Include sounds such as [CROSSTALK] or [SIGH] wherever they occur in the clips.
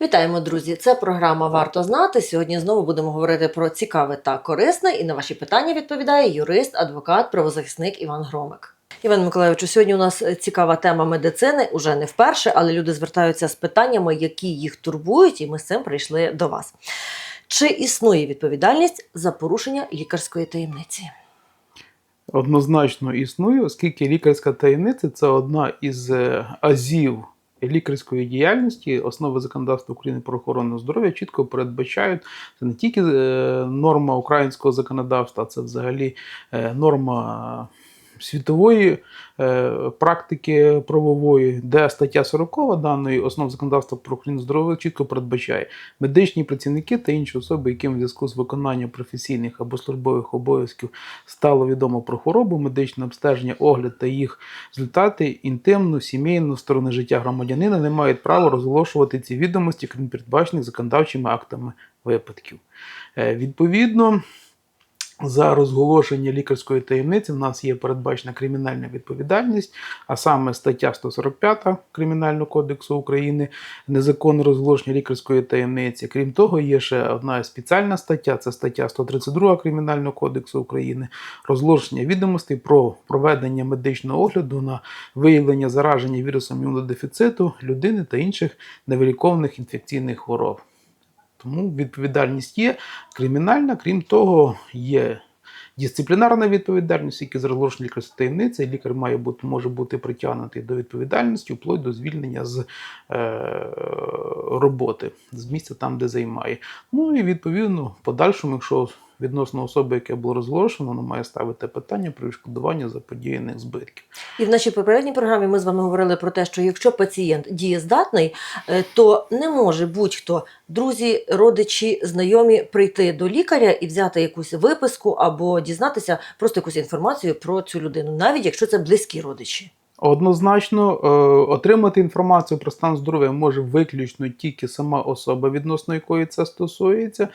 Вітаємо, друзі! Це програма Варто знати. Сьогодні знову будемо говорити про цікаве та корисне. І на ваші питання відповідає юрист, адвокат, правозахисник Іван Громик. Іван Миколайовичу, сьогодні у нас цікава тема медицини, уже не вперше, але люди звертаються з питаннями, які їх турбують, і ми з цим прийшли до вас. Чи існує відповідальність за порушення лікарської таємниці? Однозначно існує, оскільки лікарська таємниця це одна із е, азів лікарської діяльності. Основи законодавства України про охорону здоров'я чітко передбачають це не тільки е, норма українського законодавства, це взагалі е, норма. Світової е, практики правової, де стаття 40 даної основ законодавства про охорону здоров'я чітко передбачає медичні працівники та інші особи, яким в зв'язку з виконанням професійних або службових обов'язків стало відомо про хворобу, медичне обстеження, огляд та їх результати інтимну, сімейну сторони життя громадянина не мають права розголошувати ці відомості, крім передбачених законодавчими актами випадків. Е, Відповідно. За розголошення лікарської таємниці в нас є передбачена кримінальна відповідальність, а саме стаття 145 Кримінального кодексу України, незаконне розголошення лікарської таємниці. Крім того, є ще одна спеціальна стаття, це стаття 132 Кримінального кодексу України, розголошення відомостей про проведення медичного огляду на виявлення зараження вірусом імунодефіциту людини та інших невилікованих інфекційних хвороб. Тому відповідальність є кримінальна, крім того, є дисциплінарна відповідальність, яка з розголошення лікарської таємниці, лікар має бути, може бути притягнутий до відповідальності вплоть до звільнення з е, роботи, з місця там, де займає. Ну і відповідно, в подальшому, якщо відносно особи, яке було розголошено, воно має ставити питання про відшкодування заподіяних збитків. І в нашій попередній програмі ми з вами говорили про те, що якщо пацієнт дієздатний, е, то не може будь-хто, друзі, родичі, знайомі прийти до лікаря і взяти якусь виписку або дізнатися просто якусь інформацію про цю людину, навіть якщо це близькі родичі. Однозначно, е, отримати інформацію про стан здоров'я може виключно тільки сама особа, відносно якої це стосується,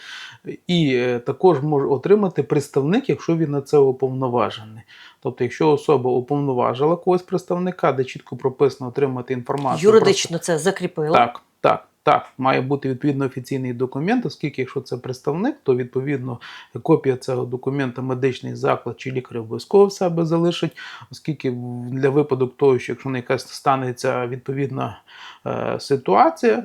і е, також може отримати представник, якщо він на це уповноважений. Тобто, якщо особа уповноважила когось представника, де чітко прописано отримати інформацію. про Юридично це закріпило. так, так. Так, має бути відповідно офіційний документ, оскільки якщо це представник, то відповідно копія цього документа медичний заклад чи лікар обов'язково в себе залишить, оскільки для випадок того, що якщо на якась станеться відповідна е, ситуація.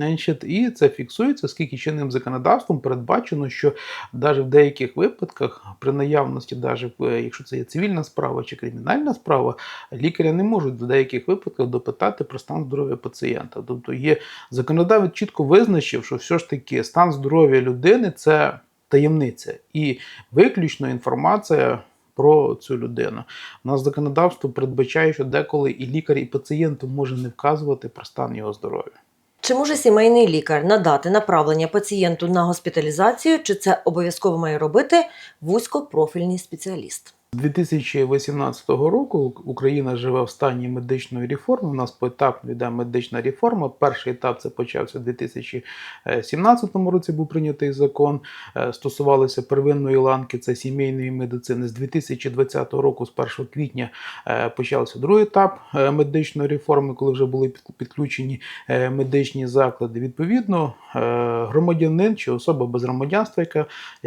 Значить, і це фіксується, оскільки чинним законодавством передбачено, що навіть в деяких випадках, при наявності, навіть е, якщо це є цивільна справа чи кримінальна справа, лікаря не можуть в деяких випадках допитати про стан здоров'я пацієнта. Тобто є законодавець чітко визначив, що все ж таки стан здоров'я людини це таємниця і виключно інформація. Про цю людину у нас законодавство передбачає, що деколи і лікар, і пацієнту може не вказувати про стан його здоров'я. Чи може сімейний лікар надати направлення пацієнту на госпіталізацію, чи це обов'язково має робити вузькопрофільний спеціаліст? З 2018 року Україна живе в стані медичної реформи. У нас поетапно йде медична реформа. Перший етап це почався у 2017 році. Був прийнятий закон. Е, Стосувалося первинної ланки, це сімейної медицини. З 2020 року, з 1 квітня, е, почався другий етап е, медичної реформи, коли вже були підключені медичні заклади. Відповідно, громадянин чи особа без громадянства, яка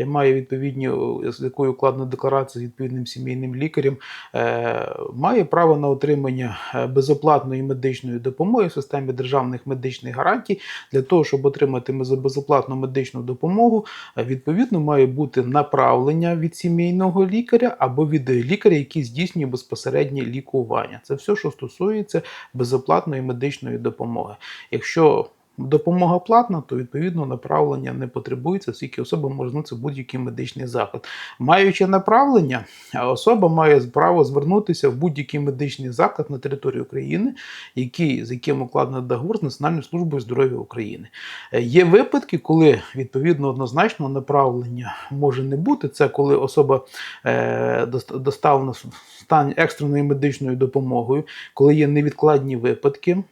має відповідні з якою укладена декларація з відповідним сімейним лікарем, е, має право на отримання е, безоплатної медичної допомоги в системі державних медичних гарантій. Для того, щоб отримати безоплатну медичну допомогу, е, відповідно має бути направлення від сімейного лікаря або від лікаря, який здійснює безпосереднє лікування. Це все, що стосується безоплатної медичної допомоги. Якщо Допомога платна, то відповідно направлення не потребується, оскільки особа може звернутися будь-який медичний заклад. Маючи направлення, особа має право звернутися в будь-який медичний заклад на території України, який, з яким укладено договор з Національною службою здоров'я України. Е, Є випадки, коли відповідно однозначного направлення може не бути. Це коли особа е, дост- доставлена в стані екстреної медичною допомогою, коли є невідкладні випадки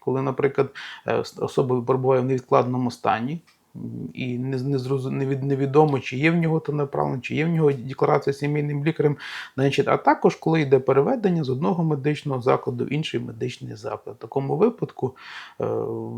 коли, наприклад, е, особа перебуває в невідкладному стані. І невідомо, чи є в нього то направлення, чи є в нього декларація сімейним лікарем. Значить, а також коли йде переведення з одного медичного закладу в інший медичний заклад. В такому випадку е,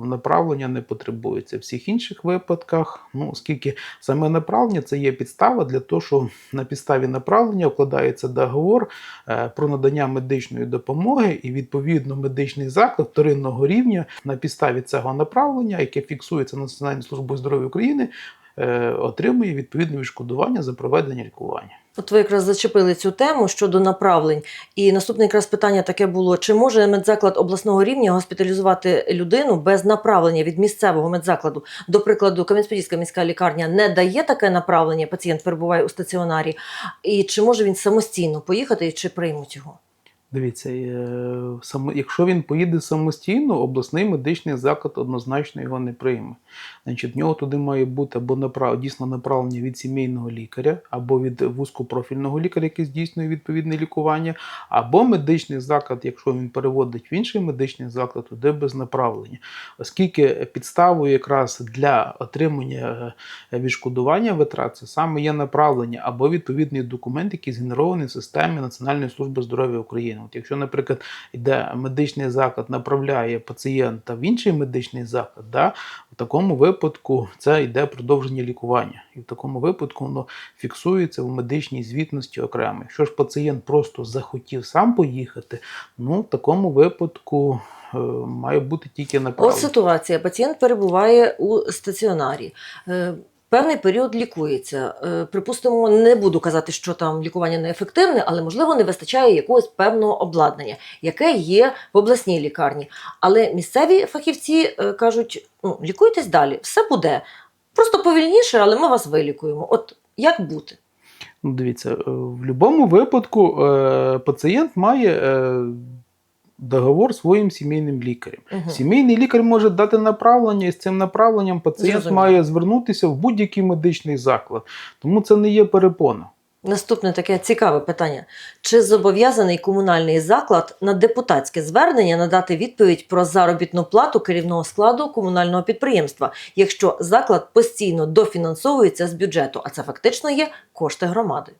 направлення не потребується. В всіх інших випадках, ну, оскільки саме направлення це є підстава для того, що на підставі направлення вкладається договор е, про надання медичної допомоги, і відповідно медичний заклад вторинного рівня на підставі цього направлення, яке фіксується Національною службою здоров'я України, е, отримує відповідне відшкодування за проведення лікування. От ви якраз зачепили цю тему щодо направлень. І наступне якраз питання таке було: чи може медзаклад обласного рівня госпіталізувати людину без направлення від місцевого медзакладу? До прикладу, Кам'янець-Подільська міська лікарня не дає таке направлення, пацієнт перебуває у стаціонарі. І чи може він самостійно поїхати, чи приймуть його? Дивіться, е, якщо він поїде самостійно, обласний медичний заклад однозначно його не прийме. Значить, в нього туди має бути або направ... дійсно направлення від сімейного лікаря, або від вузькопрофільного лікаря, який здійснює відповідне лікування, або медичний заклад, якщо він переводить в інший медичний заклад, туди без направлення. Оскільки підставою якраз для отримання е, відшкодування витрат це саме є направлення або відповідний документ, який згенерований в системі Національної служби здоров'я України. От якщо, наприклад, йде медичний заклад, направляє пацієнта в інший медичний заклад, да, в такому випадку це йде продовження лікування. І в такому випадку воно фіксується в медичній звітності окремо. Якщо ж пацієнт просто захотів сам поїхати, ну в такому випадку е, має бути тільки От направлення. ситуація: пацієнт перебуває у стаціонарі. Певний період лікується. Е, Припустимо, не буду казати, що там лікування неефективне, але можливо не вистачає якогось певного обладнання, яке є в обласній лікарні. Але місцеві фахівці е, кажуть: ну, лікуйтесь далі, все буде. Просто повільніше, але ми вас вилікуємо. От як бути? Ну, дивіться, е, в будь-якому випадку пацієнт має договор зі своїм сімейним лікарем. Мгм. Сімейний лікар може дати направлення, і з цим направленням пацієнт Зрозуміло. має звернутися в будь-який медичний заклад. Тому це не є перепона. Наступне таке цікаве питання: чи зобов'язаний комунальний заклад на депутатське звернення надати відповідь про заробітну плату керівного складу комунального підприємства, якщо заклад постійно дофінансовується з бюджету, а це фактично є кошти громади?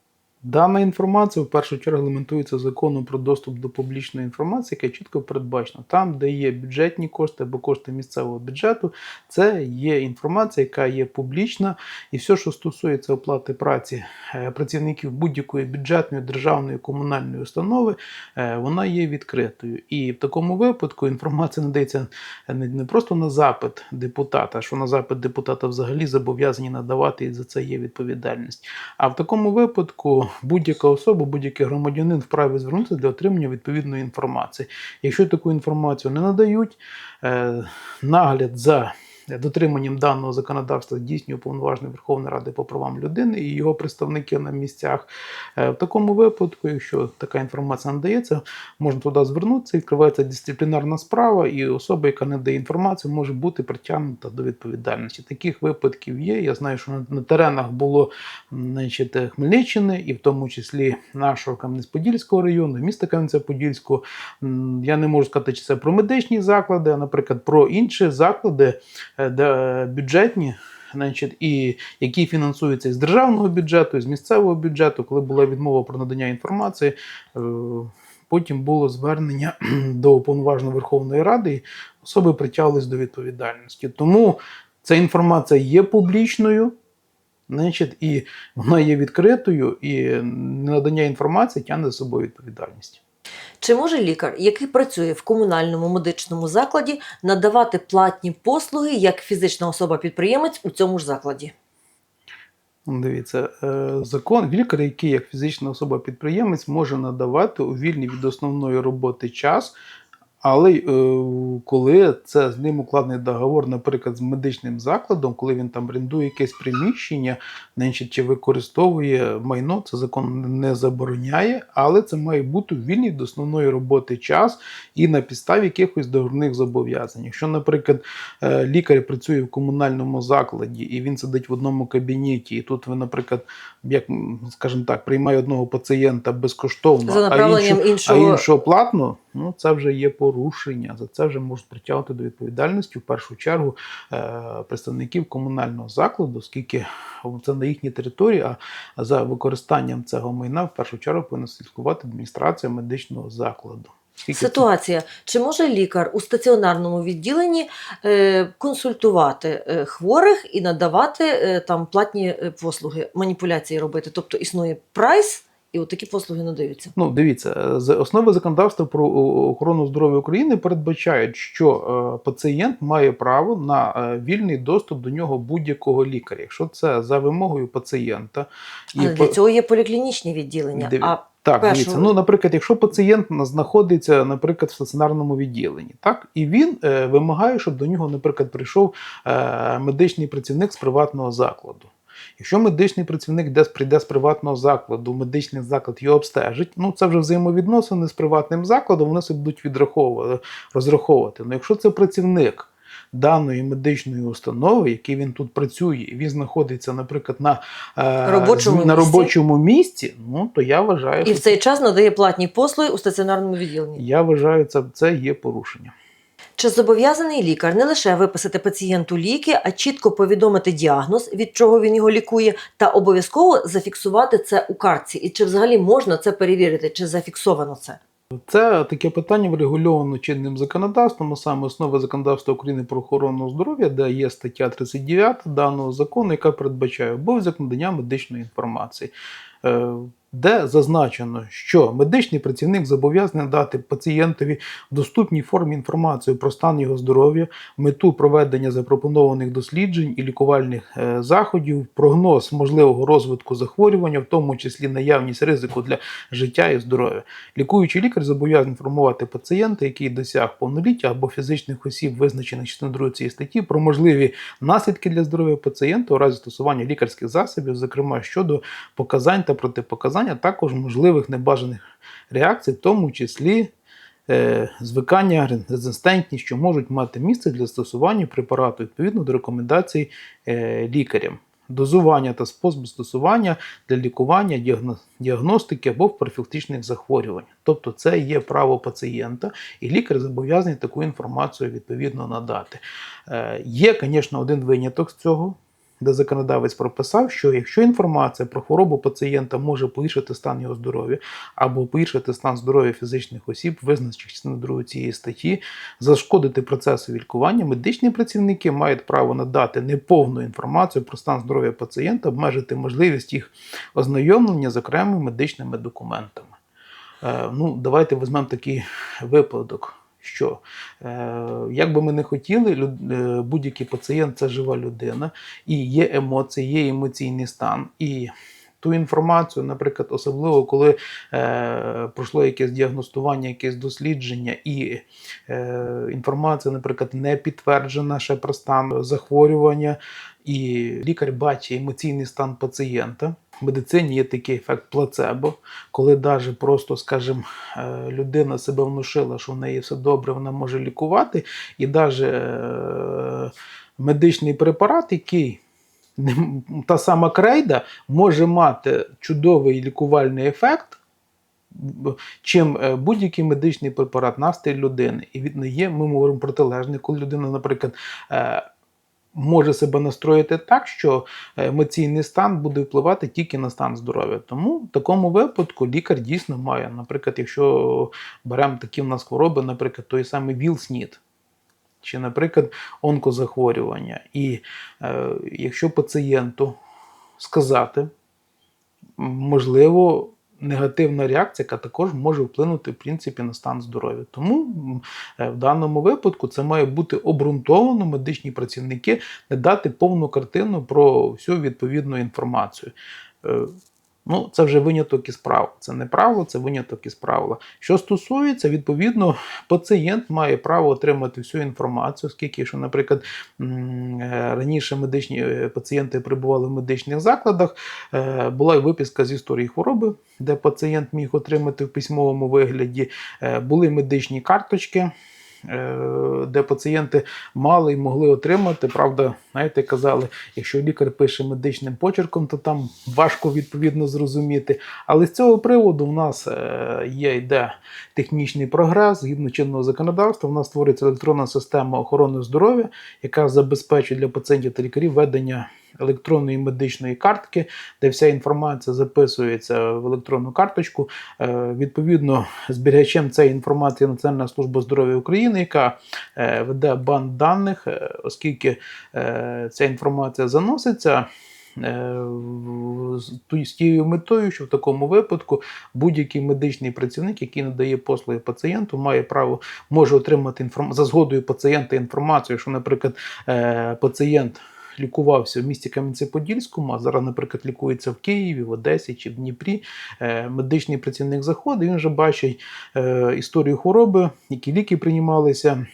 Дана інформація в першу чергу регламентується законом про доступ до публічної інформації, яка чітко передбачена. Там, де є бюджетні кошти або кошти місцевого бюджету, це є інформація, яка є публічна, і все, що стосується оплати праці е, працівників будь-якої бюджетної, державної комунальної установи, е, вона є відкритою. І в такому випадку інформація надається не, просто на запит депутата, що на запит депутата взагалі зобов'язані надавати, і за це є відповідальність. А в такому випадку будь-яка особа, будь-який громадянин вправі звернутися для отримання відповідної інформації. Якщо таку інформацію не надають, е, нагляд за дотриманням даного законодавства здійснює уповноважений Верховної Ради по правам людини і його представники на місцях. Е, В такому випадку, якщо така інформація надається, можна туди звернутися, відкривається дисциплінарна справа, і особа, яка не дає інформацію, може бути притягнута до відповідальності. Таких випадків є. Я знаю, що на, на теренах було значить, Хмельниччини, і в тому числі нашого Кам'янець-Подільського району, міста Кам'янця-Подільського. Я не можу сказати, чи це про медичні заклади, а, наприклад, про інші заклади, е, бюджетні. Значить, і які фінансуються із державного бюджету, з місцевого бюджету, коли була відмова про надання інформації, е, потім було звернення [CLEARS THROAT] до уповноваженої Верховної Ради, і особи притягнулись до відповідальності. Тому ця інформація є публічною, значить, і вона є відкритою, і ненадання інформації тягне за собою відповідальність. Чи може лікар, який працює в комунальному медичному закладі, надавати платні послуги як фізична особа-підприємець у цьому ж закладі? Ну, Дивіться, е, закон лікар, який як фізична особа-підприємець, може надавати у вільний від основної роботи час, але е, коли це з ним укладений договор, наприклад, з медичним закладом, коли він там орендує якесь приміщення, чи використовує майно, це закон не забороняє, але це має бути вільний від основної роботи час і на підставі якихось договірних зобов'язань. Якщо, наприклад, е, лікар працює в комунальному закладі і він сидить в одному кабінеті, і тут ви, наприклад, як скажімо так, приймає одного пацієнта безкоштовно, За а іншого, іншого- а іншого платно. Ну це вже є порушення. За це вже можуть притягнути до відповідальності в першу чергу е, представників комунального закладу, оскільки це на їхній території, а за використанням цього майна в першу чергу повинна слідкувати адміністрація медичного закладу. Оскільки це- Ситуація: чи може лікар у стаціонарному відділенні е, консультувати е, хворих і надавати там платні послуги, маніпуляції робити? Тобто існує прайс, і от такі послуги надаються. Ну, дивіться, основи законодавства про охорону здоров'я України передбачають, що е, пацієнт має право на е, вільний доступ до нього будь-якого лікаря, якщо це за вимогою пацієнта. Але для цього є поліклінічні відділення. Диві- А Так, першого- дивіться. Ну, наприклад, якщо пацієнт знаходиться, наприклад, в стаціонарному відділенні, так, і він е, вимагає, щоб до нього, наприклад, прийшов е, медичний працівник з приватного закладу. Якщо медичний працівник десь прийде з приватного закладу, медичний заклад його обстежить, ну це вже взаємовідносини з приватним закладом, вони себе будуть відраховувати, розраховувати. Ну, якщо це працівник даної медичної установи, який він тут працює, і він знаходиться, наприклад, на, е, Робочому на робочому місці, ну то я вважаю, і що в цей час надає платні послуги у стаціонарному відділенні. я вважаю, це, це є порушення. Чи зобов'язаний лікар не лише виписати пацієнту ліки, а чітко повідомити діагноз, від чого він його лікує, та обов'язково зафіксувати це у картці? І чи взагалі можна це перевірити, чи зафіксовано це? Це таке питання врегульовано чинним законодавством, а саме основи законодавства України про охорону здоров'я, де є стаття 39 даного закону, яка передбачає обов'язок надання медичної інформації. Е, Де зазначено, що медичний працівник зобов'язаний дати пацієнтові в доступній формі інформацію про стан його здоров'я, мету проведення запропонованих досліджень і лікувальних е, заходів, прогноз можливого розвитку захворювання, в тому числі наявність ризику для життя і здоров'я. Лікуючий лікар зобов'язаний інформувати пацієнта, який досяг повноліття або фізичних осіб, визначених частиною 2 цієї статті, про можливі наслідки для здоров'я пацієнта у разі стосування лікарських засобів, зокрема щодо показань та протипоказань, а також можливих небажаних реакцій, в тому числі е, звикання, резистентність, що можуть мати місце для застосування препарату відповідно до рекомендацій е, лікарям. Дозування та спосіб застосування для лікування, діагностики або профілактичних захворювань. Тобто це є право пацієнта, і лікар зобов'язаний таку інформацію відповідно надати. Е, Є, звісно, один виняток з цього, де законодавець прописав, що якщо інформація про хворобу пацієнта може погіршити стан його здоров'я або погіршити стан здоров'я фізичних осіб, визначених частиною 2 цієї статті, зашкодити процесу лікування, медичні працівники мають право надати неповну інформацію про стан здоров'я пацієнта, обмежити можливість їх ознайомлення з окремими медичними документами. Е, ну, давайте візьмемо такий випадок. Що е, як би ми не хотіли, е, будь-який пацієнт це жива людина, і є емоції, є емоційний стан. І ту інформацію, наприклад, особливо коли е, пройшло якесь діагностування, якесь дослідження, і е, інформація, наприклад, не підтверджена ще про стан захворювання, і лікар бачить емоційний стан пацієнта. Медицині є такий ефект плацебо, коли навіть просто, скажімо, е, людина себе внушила, що в неї все добре, вона може лікувати, і навіть медичний препарат, який та сама крейда може мати чудовий лікувальний ефект, чим е, будь-який медичний препарат на стиль людини. І від є, ми говоримо протилежне, коли людина, наприклад, е, може себе настроїти так, що емоційний стан буде впливати тільки на стан здоров'я. Тому в такому випадку лікар дійсно має, наприклад, якщо беремо такі в нас хвороби, наприклад, той самий ВІЛ-СНІД, чи, наприклад, онкозахворювання. І е, якщо пацієнту сказати, можливо, негативна реакція, яка також може вплинути в принципі на стан здоров'я. Тому е, в даному випадку це має бути обґрунтовано медичні працівники не дати повну картину про всю відповідну інформацію. Ну, це вже виняток із правил. Це не правило, це виняток із правила. Що стосується, відповідно, пацієнт має право отримати всю інформацію, оскільки, що, наприклад, е, раніше медичні е, пацієнти перебували в медичних закладах, е, була й виписка з історії хвороби, де пацієнт міг отримати в письмовому вигляді, були медичні карточки. Е, де пацієнти мали і могли отримати. Правда, знаєте, казали, якщо лікар пише медичним почерком, то там важко відповідно зрозуміти. Але з цього приводу в нас е, є йде технічний прогрес згідно чинного законодавства. У нас створюється електронна система охорони здоров'я, яка забезпечує для пацієнтів та лікарів ведення електронної медичної картки, де вся інформація записується в електронну карточку. Е, Відповідно, зберігачем цієї інформації Національна служба здоров'я України, яка е, веде банк даних, е, оскільки ця інформація заноситься. з тією метою, що в такому випадку будь-який медичний працівник, який надає послуги пацієнту, має право може отримати інформ... за згодою пацієнта інформацію, що, наприклад, пацієнт лікувався в місті Кам'янці-Подільському, а зараз, наприклад, лікується в Києві, в Одесі чи в Дніпрі. Е, Медичний працівник заходить, він вже бачить е, історію хвороби, які ліки приймалися.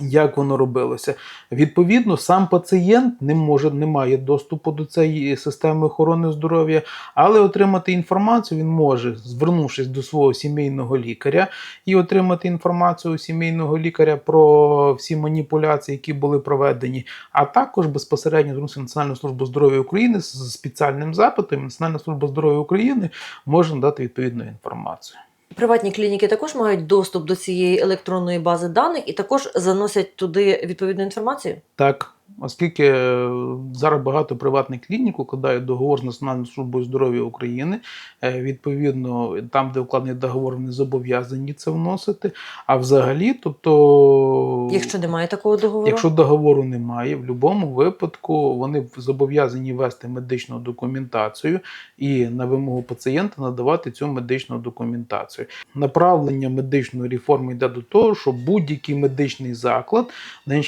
Як воно робилося? Відповідно, сам пацієнт не може, не має доступу до цієї системи охорони здоров'я, але отримати інформацію він може, звернувшись до свого сімейного лікаря, і отримати інформацію у сімейного лікаря про всі маніпуляції, які були проведені, а також безпосередньо звернутися в Національну службу здоров'я України з спеціальним запитом. Національна служба здоров'я України може надати відповідну інформацію. Приватні клініки також мають доступ до цієї електронної бази даних і також заносять туди відповідну інформацію. Так, оскільки е, зараз багато приватних клінік укладають договор з Національною службою здоров'я України, е, відповідно, там, де укладений договор, вони зобов'язані це вносити. А взагалі, тобто, Якщо немає такого договору, Якщо договору немає, в будь-якому випадку вони зобов'язані вести медичну документацію і на вимогу пацієнта надавати цю медичну документацію. Направлення медичної реформи йде до того, що будь-який медичний заклад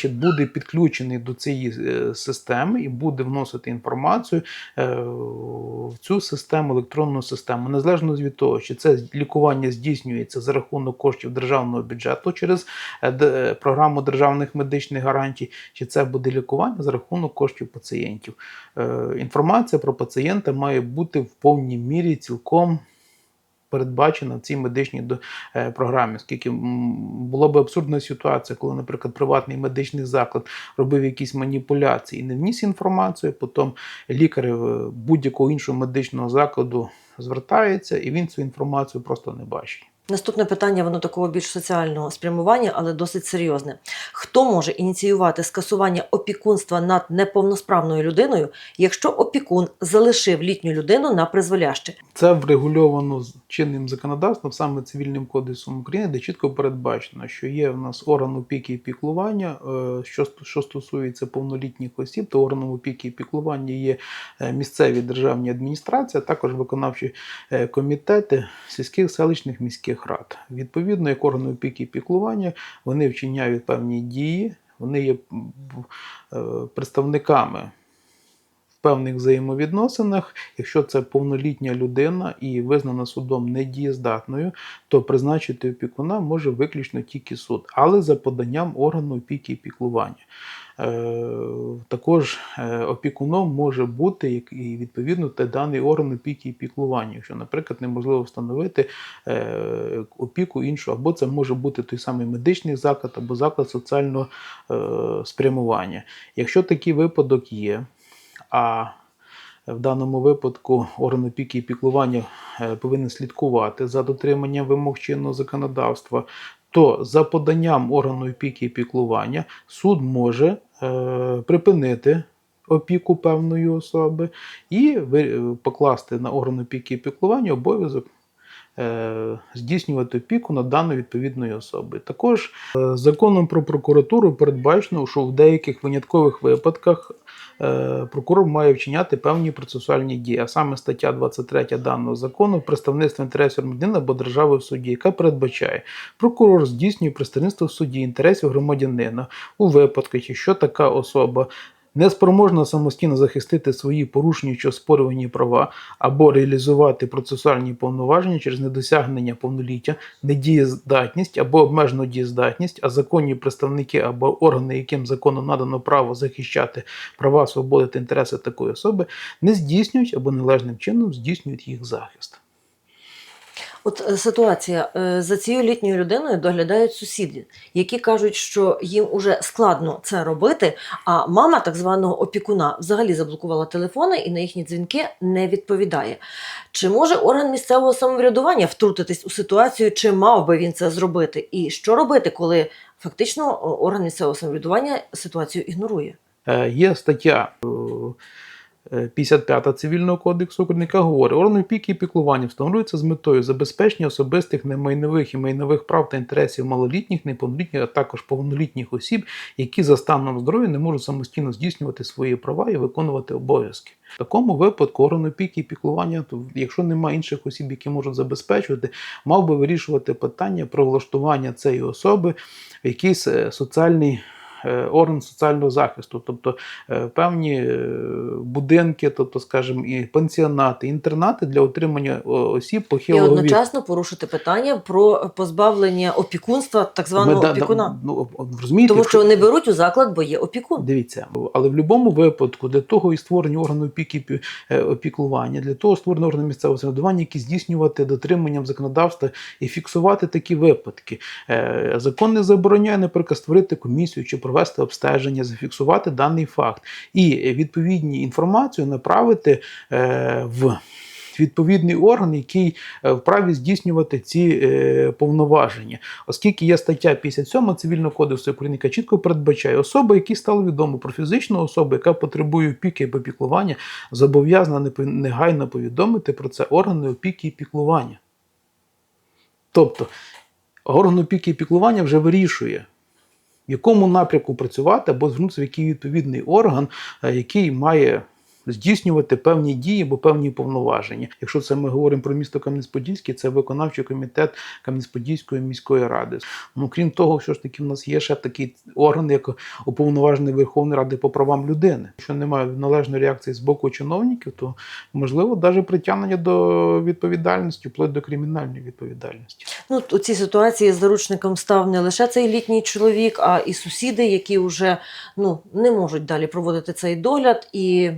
буде підключений до цієї е, системи і буде вносити інформацію е, в цю систему, електронну систему, незалежно від того, чи це лікування здійснюється за рахунок коштів державного бюджету через е, програму державних медичних гарантій, чи це буде лікування за рахунок коштів пацієнтів. Інформація про пацієнта має бути в повній мірі цілком. Передбачена в цій медичній е, програмі, оскільки м, була б абсурдна ситуація, коли, наприклад, приватний медичний заклад робив якісь маніпуляції і не вніс інформацію, потім лікар е, будь-якого іншого медичного закладу звертається, і він цю інформацію просто не бачить. Наступне питання, воно такого більш соціального спрямування, але досить серйозне. Хто може ініціювати скасування опікунства над неповносправною людиною, якщо опікун залишив літню людину на призволяще? Це врегульовано чинним законодавством, саме цивільним кодексом України, де чітко передбачено, що є в нас орган опіки і піклування. е, Що, що стосується повнолітніх осіб, то органом опіки і піклування є е, місцеві державні адміністрації, а також виконавчі е, комітети сільських селищних міських рад. Відповідно, як органи опіки і піклування, вони вчиняють певні дії, вони є е, представниками певних взаємовідносинах, якщо це повнолітня людина і визнана судом недієздатною, то призначити опікуна може виключно тільки суд, але за поданням органу опіки і піклування. Е, Також е, опікуном може бути і відповідно те даний орган опіки і піклування, якщо, наприклад, неможливо встановити е, опіку іншу, або це може бути той самий медичний заклад або заклад соціального спрямування. Якщо такий випадок є, а в даному випадку орган опіки і піклування е, повинен слідкувати за дотриманням вимог чинного законодавства, то за поданням органу опіки і піклування суд може е, припинити опіку певної особи і ви- покласти на орган опіки і піклування обов'язок. Е, Здійснювати опіку на дану відповідної особи. Також е, законом про прокуратуру передбачено, що в деяких виняткових випадках е, прокурор має вчиняти певні процесуальні дії, а саме стаття 23 даного закону представництво інтересів громадянина або держави в суді, яка передбачає, прокурор здійснює представництво в суді інтересів громадянина у випадках, якщо така особа. Неспроможна самостійно захистити свої порушені чи оспорювані права або реалізувати процесуальні повноваження через недосягнення повноліття, недієздатність або обмежену дієздатність, а законні представники або органи, яким законом надано право захищати права, свободи та інтереси такої особи, не здійснюють або належним чином здійснюють їх захист. От е, ситуація е, за цією літньою людиною доглядають сусіди, які кажуть, що їм уже складно це робити. А мама так званого опікуна взагалі заблокувала телефони і на їхні дзвінки не відповідає. Чи може орган місцевого самоврядування втрутитись у ситуацію, чи мав би він це зробити? І що робити, коли фактично орган місцевого самоврядування ситуацію ігнорує? Е, Є стаття е, е, 55 Цивільного кодексу України, яка говорить, органи опіки і піклування встановлюються з метою забезпечення особистих немайнових і майнових прав та інтересів малолітніх, неповнолітніх, а також повнолітніх осіб, які за станом здоров'я не можуть самостійно здійснювати свої права і виконувати обов'язки. В такому випадку орган опіки і піклування, то якщо немає інших осіб, які можуть забезпечувати, мав би вирішувати питання про влаштування цієї особи в якийсь е, соціальний орган соціального захисту, тобто е, певні е, будинки, тобто, скажімо, і пансіонати, інтернати для отримання осіб І похилого віку. одночасно порушити питання про позбавлення опікунства так званого Ми да- да- опікуна. ну, розумієте, Тому що не беруть у заклад, бо є опікун. Дивіться, але в будь-якому випадку для того і створення органу опіки пі- е, для того створено органи місцевого самоврядування, які здійснювати дотриманням законодавства і фіксувати такі випадки. Е, Закон не забороняє, наприклад, створити комісію чи провести обстеження, зафіксувати даний факт і відповідні інформацію направити е, в. Відповідний орган, який е, вправі здійснювати ці е, повноваження, оскільки є стаття 57 Цивільного кодексу України, яка чітко передбачає особи, які стало відомо про фізичну особу, яка потребує опіки або піклування, зобов'язана негайно повідомити про це органи опіки і піклування. Тобто орган опіки і піклування вже вирішує, в якому напрямку працювати або звернутися в який відповідний орган, е, який має здійснювати певні дії або певні повноваження. Якщо це ми говоримо про місто Кам'янець-Подільський, це виконавчий комітет Кам'янець-Подільської міської ради. Ну крім того, все ж таки в нас є ще такий орган, як уповноважений Верховної Ради по правам людини. Якщо немає належної реакції з боку чиновників, то можливо навіть притягнення до відповідальності, вплоть до кримінальної відповідальності. Ну, у цій ситуації заручником став не лише цей літній чоловік, а і сусіди, які вже ну, не можуть далі проводити цей догляд. І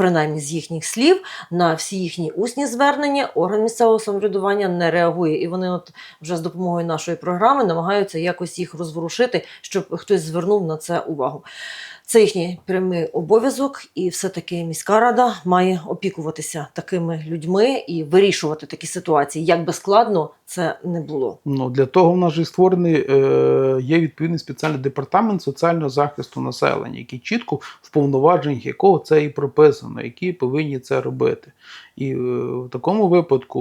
принаймні з їхніх слів на всі їхні усні звернення орган місцевого самоврядування не реагує. І вони от вже з допомогою нашої програми намагаються якось їх розворушити, щоб хтось звернув на це увагу. Це їхній прямий обов'язок, і все-таки міська рада має опікуватися такими людьми і вирішувати такі ситуації. Як би складно це не було. Ну для того в нас же створений е, є відповідний спеціальний департамент соціального захисту населення, який чітко в повноваженнях якого це і прописано, які повинні це робити. І е, в такому випадку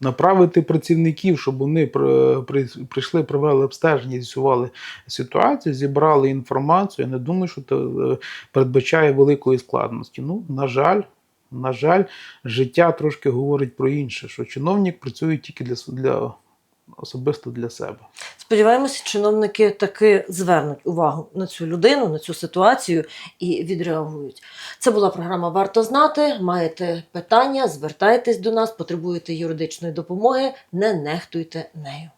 направити працівників, щоб вони при- при- прийшли, провели обстеження, з'ясували ситуацію, зібрали інформацію. Я не думаю, що це е, передбачає великої складності. Ну, на жаль. На жаль, життя трошки говорить про інше, що чиновник працює тільки для, для особисто для себе. Сподіваємося, чиновники таки звернуть увагу на цю людину, на цю ситуацію і відреагують. Це була програма Варто знати. Маєте питання, звертайтесь до нас, потребуєте юридичної допомоги, не нехтуйте нею.